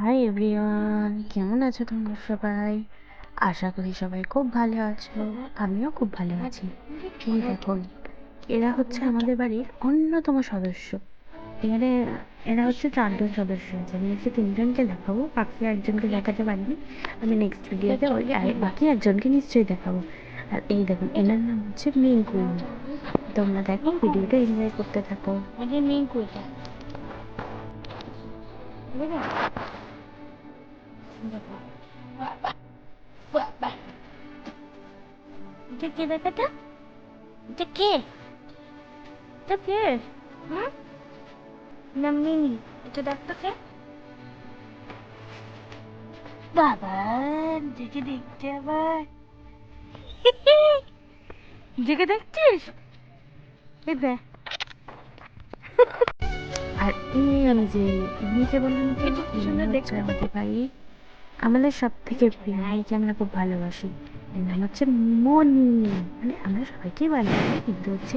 Hi everyone কেমন আছো তোমরা সবাই? আশা করি সবাই খুব ভালো আছো, আমিও খুব ভালো আছি। এই দেখো, এরা হচ্ছে আমাদের বাড়ির অন্যতম সদস্য। এখানে এরা হচ্ছে চারজন সদস্য আছে আমি হচ্ছে তিনজনকে দেখাবো, বাকি একজনকে দেখাতে পারিনি। আমি নেক্সট ভিডিওতে ওই বাকি একজনকে নিশ্চয়ই দেখাবো। আর এই দেখুন এনার নাম হচ্ছে মিঙ্কু। তোমরা দেখো, ভিডিওটা এনজয় করতে থাকো। মিঙ্কু এটা এটা কে দেখাটা এটা কে মিনি দেখছিস এই দেখ আর এই আমি যে ইনিকে বললাম কি সুন্দর দেখতে আমাদের বাড়ি আমাদের সব থেকে প্রিয় মেয়েকে আমরা খুব ভালোবাসি। এর নাম হচ্ছে মনি। মানে আমরা সবাইকেই ভালোবাসি কিন্তু হচ্ছে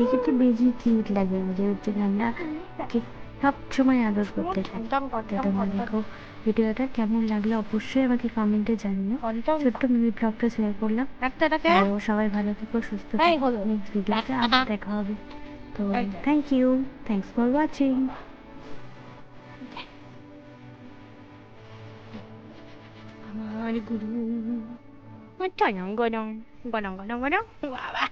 এই ক্ষেত্রে বেশি কিউট লাগে আমাদের হচ্ছে আমরা তাকে সবসময় আদর করতে থাকি। তো ভিডিওটা কেমন লাগল অবশ্যই আমাকে কমেন্টে জানিও। ছোট্ট মিনি ব্লগটা শেয়ার করলাম। আর সবাই ভালো থেকো সুস্থ থেকো। নেক্সট ভিডিওতে আবার দেখা হবে। তো thank you thanks for watching Macam yang godong. Godong, godong, godong. go down.